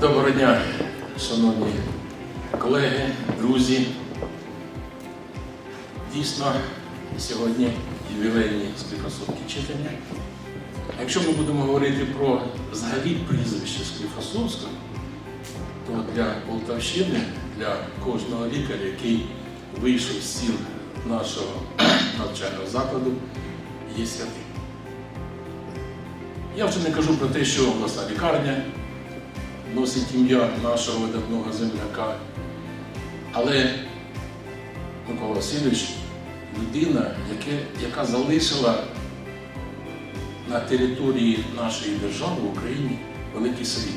Доброго дня, шановні колеги, друзі. Дійсно, сьогодні ювілейні скліфосовки читання. Якщо ми будемо говорити про взагалі прізвище Скліфосовського, то для Полтавщини, для кожного лікаря, який вийшов з сіл нашого навчального закладу, є святим. Я вже не кажу про те, що обласна лікарня носить ім'я нашого видатного земляка. Але Микола Васильович людина, яка залишила на території нашої держави в Україні великий слід.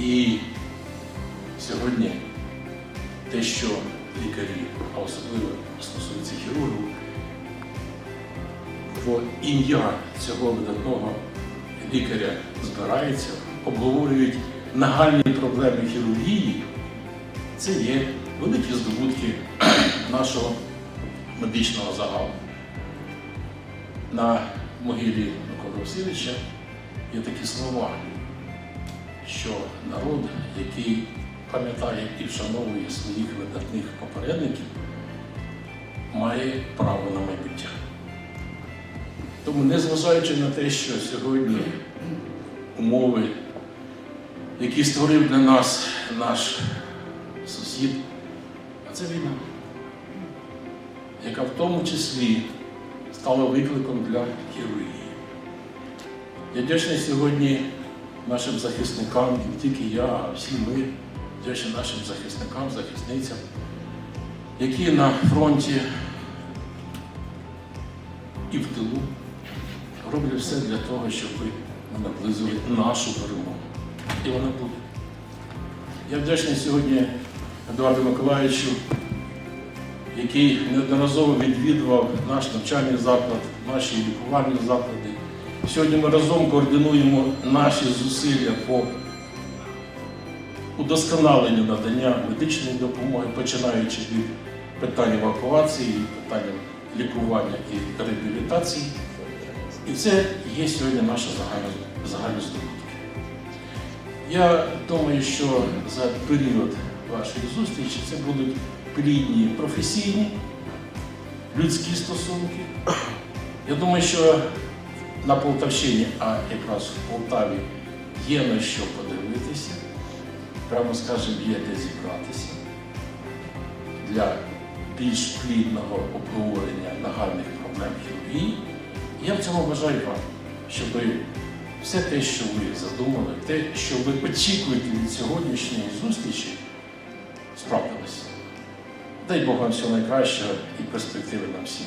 І сьогодні те, що лікарі, а особливо стосується хірургів, в ім'я цього видатного лікаря збираються, обговорюють нагальні проблеми хірургії, це є великі здобутки нашого медичного загалу. На могилі Миколи Васильовича є такі слова, що народ, який пам'ятає і вшановує своїх видатних попередників, має право на майбуття. Тому, незважаючи на те, що сьогодні умови, які створив для нас наш сусід, а це війна, яка в тому числі стала викликом для хірургії. Я вдячний сьогодні нашим захисникам, не тільки я, а всі ми вдячні нашим захисникам, захисницям, які на фронті і в тилу роблять все для того, щоб ми наблизили нашу перемогу. І вона буде. Я вдячний сьогодні Едуарду Миколаївичу, який неодноразово відвідував наш навчальний заклад, наші лікувальні заклади. Сьогодні ми разом координуємо наші зусилля по удосконаленню надання медичної допомоги, починаючи від питань евакуації, питань лікування і реабілітації. І це є сьогодні наша загальна, загальна здобутки. Я думаю, що за період вашої зустрічі це будуть плідні професійні, людські стосунки. Я думаю, що на Полтавщині, а якраз в Полтаві, є на що подивитися, прямо скажемо, є де зібратися для більш плідного обговорення нагальних проблем хірургії. Я в цьому бажаю вам, щоб все те, що ви задумали, те, що ви очікуєте від сьогоднішньої зустрічі, справдилося. Дай Бог вам всього найкращого і перспективи нам всім.